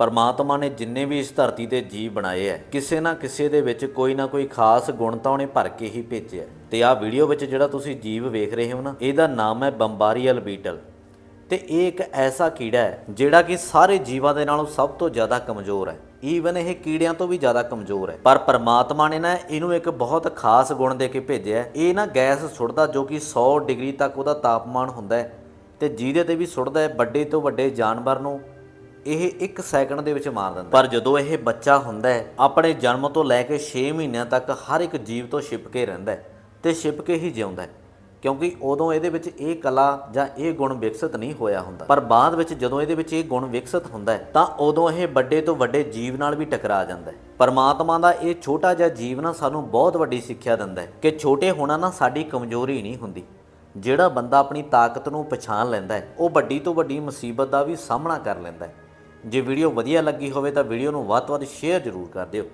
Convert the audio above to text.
ਪਰਮਾਤਮਾ ਨੇ ਜਿੰਨੇ ਵੀ ਇਸ ਧਰਤੀ ਤੇ ਜੀਵ ਬਣਾਏ ਐ, ਕਿਸੇ ਨਾ ਕਿਸੇ ਦੇ ਵਿੱਚ ਕੋਈ ਨਾ ਕੋਈ ਖਾਸ ਗੁਣ ਤਾਂ ਉਹਨੇ ਭਰ ਕੇ ਹੀ ਭੇਜਿਆ ਤੇ ਆਹ ਵੀਡੀਓ ਵਿੱਚ ਜਿਹੜਾ ਤੁਸੀਂ ਜੀਵ ਵੇਖ ਰਹੇ ਹੋ ਨਾ, ਇਹਦਾ ਨਾਮ ਹੈ ਬੰਬਾਰੀਅਲ ਬੀਟਲ। ਤੇ ਇਹ ਇੱਕ ਐਸਾ ਕੀੜਾ ਹੈ ਜਿਹੜਾ ਕਿ ਸਾਰੇ ਜੀਵਾਂ ਦੇ ਨਾਲੋਂ ਸਭ ਤੋਂ ਜ਼ਿਆਦਾ ਕਮਜ਼ੋਰ ਹੈ ਈਵਨ ਇਹ ਕੀੜਿਆਂ ਤੋਂ ਵੀ ਜ਼ਿਆਦਾ ਕਮਜ਼ੋਰ ਹੈ ਪਰ ਪਰਮਾਤਮਾ ਨੇ ਨਾ ਇਹਨੂੰ ਇੱਕ ਬਹੁਤ ਖਾਸ ਗੁਣ ਦੇ ਕੇ ਭੇਜਿਆ ਇਹ ਨਾ ਗੈਸ ਸੁੱਟਦਾ ਜੋ ਕਿ 100 ਡਿਗਰੀ ਤੱਕ ਉਹਦਾ ਤਾਪਮਾਨ ਹੁੰਦਾ ਹੈ ਤੇ ਜਿਹਦੇ ਤੇ ਵੀ ਸੁੱਟਦਾ ਹੈ ਵੱਡੇ ਤੋਂ ਵੱਡੇ ਜਾਨਵਰ ਨੂੰ ਇਹ 1 ਸੈਕਿੰਡ ਦੇ ਵਿੱਚ ਮਾਰ ਦਿੰਦਾ। ਪਰ ਜਦੋਂ ਇਹ ਬੱਚਾ ਹੁੰਦਾ ਹੈ, ਆਪਣੇ ਜਨਮ ਤੋਂ ਲੈ ਕੇ 6 ਮਹੀਨਿਆਂ ਤੱਕ ਹਰ ਇੱਕ ਜੀਵ ਤੋਂ ਛਿਪ ਕੇ ਰਹਿੰਦਾ ਹੈ ਤੇ ਛਿਪ ਕੇ ਹੀ ਜਿਉਂਦਾ ਹੈ। ਕਿਉਂਕਿ ਉਦੋਂ ਇਹਦੇ ਵਿੱਚ ਇਹ ਕਲਾ ਜਾਂ ਇਹ ਗੁਣ ਵਿਕਸਿਤ ਨਹੀਂ ਹੋਇਆ ਹੁੰਦਾ। ਪਰ ਬਾਅਦ ਵਿੱਚ ਜਦੋਂ ਇਹਦੇ ਵਿੱਚ ਇਹ ਗੁਣ ਵਿਕਸਿਤ ਹੁੰਦਾ ਹੈ, ਤਾਂ ਉਦੋਂ ਇਹ ਵੱਡੇ ਤੋਂ ਵੱਡੇ ਜੀਵ ਨਾਲ ਵੀ ਟਕਰਾ ਜਾਂਦਾ ਹੈ। ਪਰਮਾਤਮਾ ਦਾ ਇਹ ਛੋਟਾ ਜਿਹਾ ਜੀਵ ਨਾ ਸਾਨੂੰ ਬਹੁਤ ਵੱਡੀ ਸਿੱਖਿਆ ਦਿੰਦਾ ਹੈ ਕਿ ਛੋਟੇ ਹੋਣਾ ਨਾ ਸਾਡੀ ਕਮਜ਼ੋਰੀ ਨਹੀਂ ਹੁੰਦੀ। ਜਿਹੜਾ ਬੰਦਾ ਆਪਣੀ ਤਾਕਤ ਨੂੰ ਪਛਾਣ ਲੈਂਦਾ ਹੈ, ਉਹ ਵੱਡੀ ਤੋਂ ਵੱਡੀ ਮੁਸੀਬਤ ਦਾ ਵੀ ਸਾਹਮਣਾ ਕਰ ਲੈਂਦਾ ਹੈ। ਜੇ ਵੀਡੀਓ ਵਧੀਆ ਲੱਗੀ ਹੋਵੇ ਤਾਂ ਵੀਡੀਓ ਨੂੰ ਵੱਧ ਤੋਂ ਵੱਧ ਸ਼ੇਅਰ ਜ਼ਰੂਰ ਕਰ ਦਿਓ।